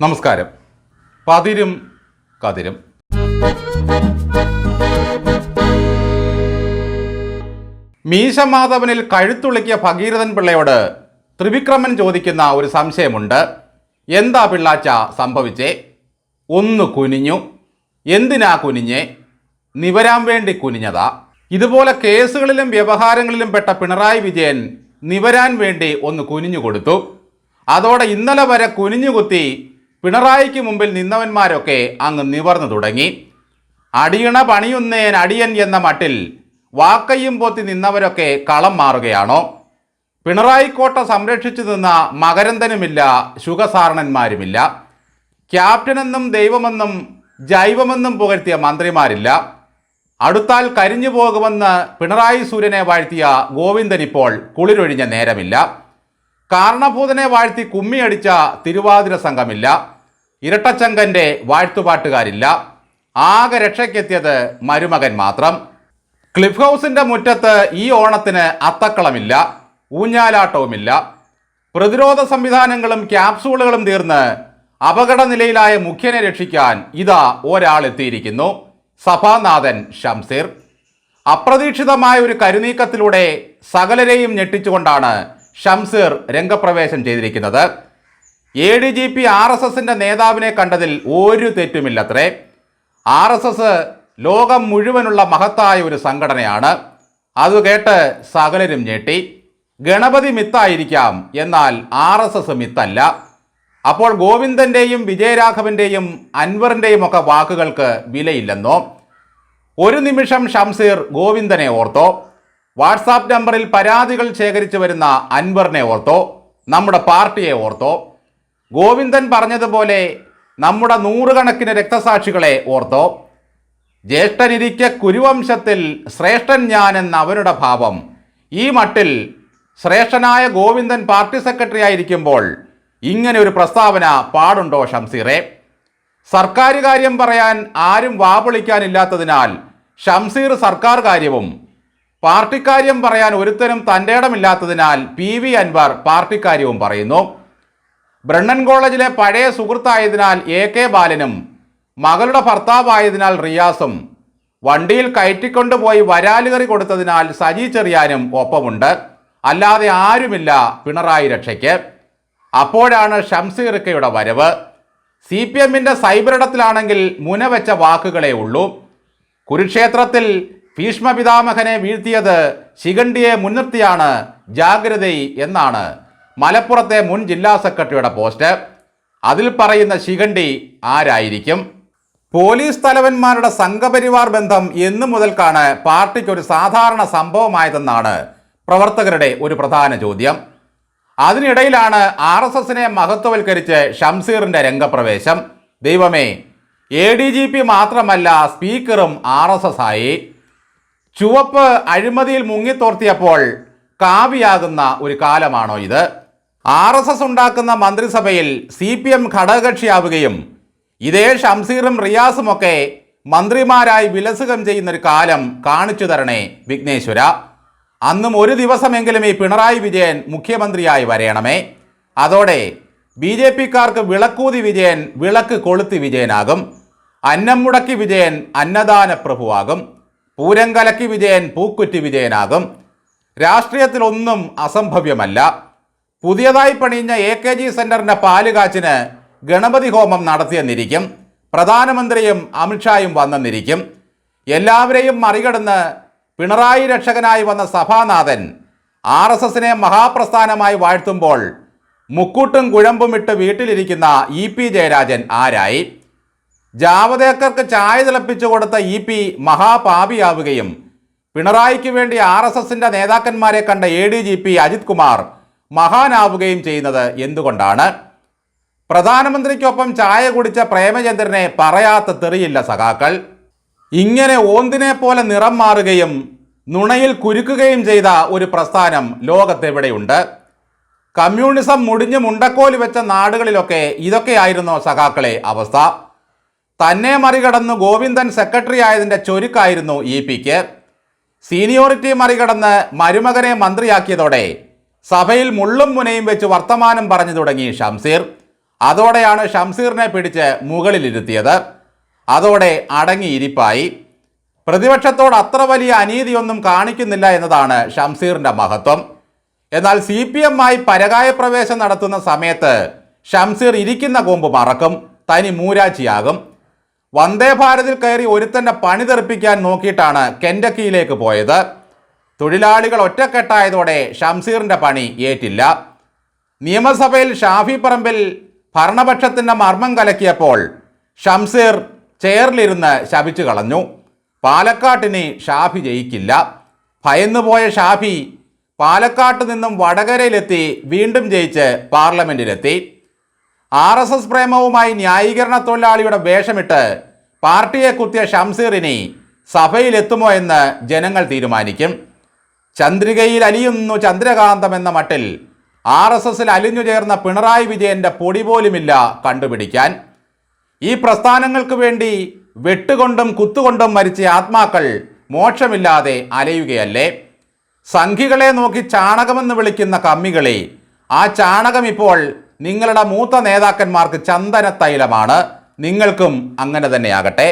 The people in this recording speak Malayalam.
നമസ്കാരം. പതിരും കതിരും. മീശമാധവനിൽ കഴുത്തുളുക്കിയ ഭഗീരഥൻ പിള്ളയോട് ത്രിവിക്രമൻ ചോദിക്കുന്ന ഒരു സംശയമുണ്ട്. എന്താ പിള്ളാച്ച സംഭവിച്ചേ? ഒന്ന് കുനിഞ്ഞു. എന്തിനാ കുനിഞ്ഞേ? നിവരാൻ വേണ്ടി കുനിഞ്ഞതാ. ഇതുപോലെ കേസുകളിലും വ്യവഹാരങ്ങളിലും പെട്ട പിണറായി വിജയൻ നിവരാൻ വേണ്ടി ഒന്ന് കുനിഞ്ഞു കൊടുത്തു. അതോടെ ഇന്നലെ വരെ കുനിഞ്ഞുകുത്തി പിണറായിക്ക് മുമ്പിൽ നിന്നവന്മാരൊക്കെ അങ്ങ് നിവർന്നു തുടങ്ങി. അടിയണ പണിയുന്നേൻ അടിയൻ എന്ന മട്ടിൽ വാക്കയും പോത്തി നിന്നവരൊക്കെ കളം മാറുകയാണോ? പിണറായിക്കോട്ട സംരക്ഷിച്ചു നിന്ന മകരന്തനുമില്ല ശുഖസാരണന്മാരുമില്ല ക്യാപ്റ്റനെന്നും ദൈവമെന്നും ജൈവമെന്നും പുകഴ്ത്തിയ മന്ത്രിമാരില്ല. അടുത്താൽ കരിഞ്ഞു പോകുമെന്ന് പിണറായി സൂര്യനെ വാഴ്ത്തിയ ഗോവിന്ദൻ ഇപ്പോൾ കുളിരൊഴിഞ്ഞ നേരമില്ല. കാരണഭൂതനെ വാഴ്ത്തി കുമ്മിയടിച്ച തിരുവാതിര സംഘമില്ല. ഇരട്ടച്ചങ്കന്റെ വാഴ്ത്തുപാട്ടുകാരില്ല. ആകെ രക്ഷയ്ക്കെത്തിയത് മരുമകൻ മാത്രം. ക്ലിഫ് ഹൗസിന്റെ മുറ്റത്ത് ഈ ഓണത്തിന് അത്തക്കളമില്ല. ഊഞ്ഞാലാട്ടവുമില്ല. പ്രതിരോധ സംവിധാനങ്ങളും ക്യാപ്സൂളുകളും തീർന്ന് അപകടനിലയിലായ മുഖ്യനെ രക്ഷിക്കാൻ ഇതാ ഒരാൾ എത്തിയിരിക്കുന്നു സഭാനാഥൻ ഷംസീർ. അപ്രതീക്ഷിതമായ ഒരു കരുനീക്കത്തിലൂടെ സകലരെയും ഞെട്ടിച്ചുകൊണ്ടാണ് ഷംസീർ രംഗപ്രവേശം ചെയ്തിരിക്കുന്നത്. A D G P R S എസിന്റെ നേതാവിനെ കണ്ടതിൽ ഒരു തെറ്റുമില്ലത്രേ. ആർ എസ് എസ് ലോകം മുഴുവനുള്ള മഹത്തായ ഒരു സംഘടനയാണ്. അത് കേട്ട് സകലരും ഞെട്ടി. ഗണപതി മിത്തായിരിക്കാം എന്നാൽ ആർ എസ് എസ് മിത്തല്ല. അപ്പോൾ ഗോവിന്ദന്റെയും വിജയരാഘവന്റെയും അൻവറിന്റെയും ഒക്കെ വാക്കുകൾക്ക് വിലയില്ലെന്നോ. ഒരു നിമിഷം ഷംസീർ ഗോവിന്ദനെ ഓർത്തോ. വാട്സാപ്പ് നമ്പറിൽ പരാതികൾ ശേഖരിച്ചു വരുന്ന അൻവറിനെ ഓർത്തോ നമ്മുടെ പാർട്ടിയെ ഓർത്തോ ഗോവിന്ദൻ പറഞ്ഞതുപോലെ നമ്മുടെ നൂറുകണക്കിന് രക്തസാക്ഷികളെ ഓർത്തോ ജ്യേഷ്ഠനിരിക്ക കുരുവംശത്തിൽ ശ്രേഷ്ഠൻ ഞാനെന്ന അവരുടെ ഭാവം. ഈ മട്ടിൽ ശ്രേഷ്ഠനായ ഗോവിന്ദൻ പാർട്ടി സെക്രട്ടറി ആയിരിക്കുമ്പോൾ ഇങ്ങനെ ഒരു പ്രസ്താവന പാടുണ്ടോ ഷംസീറെ സർക്കാർ കാര്യം പറയാൻ ആരും വാപൊളിക്കാനില്ലാത്തതിനാൽ ഷംസീർ സർക്കാർ കാര്യവും പാർട്ടിക്കാര്യം പറയാൻ ഒരുത്തരും തന്റെ ഇടമില്ലാത്തതിനാൽ പി വി അൻവർ പാർട്ടിക്കാര്യവും പറയുന്നു. ബ്രണ്ണൻ കോളേജിലെ പഴയ സുഹൃത്തായതിനാൽ എ കെ ബാലനും മകളുടെ ഭർത്താവായതിനാൽ റിയാസും വണ്ടിയിൽ കയറ്റിക്കൊണ്ടുപോയി വരാലുകറി കൊടുത്തതിനാൽ സജി ചെറിയാനും ഒപ്പമുണ്ട്. അല്ലാതെ ആരുമില്ല പിണറായി രക്ഷയ്ക്ക്. അപ്പോഴാണ് ഷംസീർക്കയുടെ വരവ്. സി പി എമ്മിന്റെ സൈബറിടത്തിലാണെങ്കിൽ മുനവെച്ച വാക്കുകളേ ഉള്ളൂ. കുരുക്ഷേത്രത്തിൽ ഭീഷ്മ പിതാമഹനെ വീഴ്ത്തിയത് ശിഖണ്ഡിയെ മുൻനിർത്തിയാണ് ജാഗ്രതയി എന്നാണ് മലപ്പുറത്തെ മുൻ ജില്ലാ സെക്രട്ടറിയുടെ പോസ്റ്റ്. അതിൽ പറയുന്ന ശിഖണ്ഡി ആരായിരിക്കും? പോലീസ് തലവന്മാരുടെ സംഘപരിവാർ ബന്ധം എന്നു മുതൽക്കാണ് പാർട്ടിക്കൊരു സാധാരണ സംഭവമായതെന്നാണ് പ്രവർത്തകരുടെ ഒരു പ്രധാന ചോദ്യം. അതിനിടയിലാണ് ആർ എസ് എസിനെ മഹത്വവൽക്കരിച്ച് ഷംസീറിന്റെ രംഗപ്രവേശം. ദൈവമേ എ ഡി ജി പി മാത്രമല്ല സ്പീക്കറും ആർ എസ് എസ് ആയി. ചുവപ്പ് അഴിമതിയിൽ മുങ്ങിത്തോർത്തിയപ്പോൾ കാവിയാകുന്ന ഒരു കാലമാണോ ഇത്? ആർ എസ് എസ് ഉണ്ടാക്കുന്ന മന്ത്രിസഭയിൽ സി പി എം ഘടകകക്ഷിയാവുകയും ഇതേ ഷംസീറും റിയാസുമൊക്കെ മന്ത്രിമാരായി വിലസുകം ചെയ്യുന്നൊരു കാലം കാണിച്ചു തരണേ വിഘ്നേശ്വര. അന്നും ഒരു ദിവസമെങ്കിലും ഈ പിണറായി വിജയൻ മുഖ്യമന്ത്രിയായി വരയണമേ അതോടെ ബി ജെ പിക്കാർക്ക് വിളക്കൂതി വിജയൻ വിളക്ക് കൊളുത്തി വിജയനാകും. അന്നം മുടക്കി വിജയൻ അന്നദാന പ്രഭുവാകും പൂരം കലക്കി വിജയൻ പൂക്കുറ്റി വിജയനാകും. രാഷ്ട്രീയത്തിലൊന്നും അസംഭവ്യമല്ല. പുതിയതായി പണിഞ്ഞ എ കെ ജി സെന്ററിന്റെ പാലുകാച്ചിന് ഗണപതി ഹോമം നടത്തിയെന്നിരിക്കും. പ്രധാനമന്ത്രിയും അമിത്ഷായും വന്നെന്നിരിക്കും. എല്ലാവരെയും മറികടന്ന് പിണറായി രക്ഷകനായി വന്ന സഭാനാഥൻ ആർ എസ് എസിനെ മഹാപ്രസ്ഥാനമായി വാഴ്ത്തുമ്പോൾ മുക്കൂട്ടും കുഴമ്പുമിട്ട് വീട്ടിലിരിക്കുന്ന ഇ പി ജയരാജൻ ആരായി? ജാവദേക്കർക്ക് ചായ തിളപ്പിച്ചു കൊടുത്ത ഇ പി മഹാപാപിയാവുകയും പിണറായിക്ക് വേണ്ടി ആർ എസ് എസിന്റെ നേതാക്കന്മാരെ കണ്ട A D G P Ajith Kumar മഹാനാവുകയും ചെയ്യുന്നത് എന്തുകൊണ്ടാണ്? പ്രധാനമന്ത്രിക്കൊപ്പം ചായ കുടിച്ച പ്രേമചന്ദ്രനെ പറയാത്ത തെറിയില്ല സഖാക്കൾ. ഇങ്ങനെ ഓന്തിനെ പോലെ നിറം മാറുകയും നുണയിൽ കുരുക്കുകയും ചെയ്ത ഒരു പ്രസ്ഥാനം ലോകത്തെവിടെയുണ്ട്? കമ്മ്യൂണിസം മുടിഞ്ഞ് മുണ്ടക്കോൽ വെച്ച നാടുകളിലൊക്കെ ഇതൊക്കെയായിരുന്നോ സഖാക്കളെ അവസ്ഥ. തന്നെ മറികടന്ന് ഗോവിന്ദൻ സെക്രട്ടറി ആയതിന്റെ ചൊരുക്കായിരുന്നു ഇ പിക്ക് സീനിയോറിറ്റി മറികടന്ന് മരുമകനെ മന്ത്രിയാക്കിയതോടെ സഭയിൽ മുള്ളും മുനയും വെച്ച് വർത്തമാനം പറഞ്ഞു തുടങ്ങി ഷംസീർ. അതോടെയാണ് ഷംസീറിനെ പിടിച്ച് മുകളിലിരുത്തിയത്. അതോടെ അടങ്ങിയിരിപ്പായി പ്രതിപക്ഷത്തോട് അത്ര വലിയ അനീതിയൊന്നും കാണിക്കുന്നില്ല എന്നതാണ് ഷംസീറിന്റെ മഹത്വം. എന്നാൽ സി പി എമ്മായി പരകായ പ്രവേശം നടത്തുന്ന സമയത്ത് ഷംസീർ ഇരിക്കുന്ന കൊമ്പ് മറക്കും തനി മൂരാച്ചിയാകും. വന്ദേ ഭാരതിൽ കയറി ഒരുത്തന്റെ പണി തെറിപ്പിക്കാൻ നോക്കിയിട്ടാണ് കെൻഡക്കിയിലേക്ക് പോയത്. തൊഴിലാളികൾ ഒറ്റക്കെട്ടായതോടെ ഷംസീറിന്റെ പണി ഏറ്റില്ല. നിയമസഭയിൽ ഷാഫി പറമ്പിൽ ഭരണപക്ഷത്തിന്റെ മർമ്മം കലക്കിയപ്പോൾ ഷംസീർ ചെയറിലിരുന്ന് ശപിച്ചു കളഞ്ഞു. പാലക്കാട്ടിന് ഷാഫി ജയിക്കില്ല. ഭയന്നുപോയ ഷാഫി പാലക്കാട്ട് നിന്നും വടകരയിലെത്തി വീണ്ടും ജയിച്ച് പാർലമെന്റിലെത്തി. ആർ എസ് എസ് പ്രേമവുമായി ന്യായീകരണ തൊഴിലാളിയുടെ വേഷമിട്ട് പാർട്ടിയെ കുത്തിയ ഷംസീറിനി സഭയിലെത്തുമോ എന്ന് ജനങ്ങൾ തീരുമാനിക്കും. ചന്ദ്രികയിൽ അലിയുന്നു ചന്ദ്രകാന്തം എന്ന മട്ടിൽ ആർ എസ് എസിൽ അലിഞ്ഞു ചേർന്ന പിണറായി വിജയന്റെ പൊടി പോലുമില്ല കണ്ടുപിടിക്കാൻ. ഈ പ്രസ്ഥാനങ്ങൾക്ക് വേണ്ടി വെട്ടുകൊണ്ടും കുത്തുകൊണ്ടും മരിച്ച ആത്മാക്കൾ മോക്ഷമില്ലാതെ അലയുകയല്ലേ? സംഖികളെ നോക്കി ചാണകമെന്ന് വിളിക്കുന്ന കമ്മികളെ ആ ചാണകം ഇപ്പോൾ നിങ്ങളുടെ മൂത്ത നേതാക്കന്മാർക്ക് ചന്ദന തൈലമാണ്. നിങ്ങൾക്കും അങ്ങനെ തന്നെയാകട്ടെ.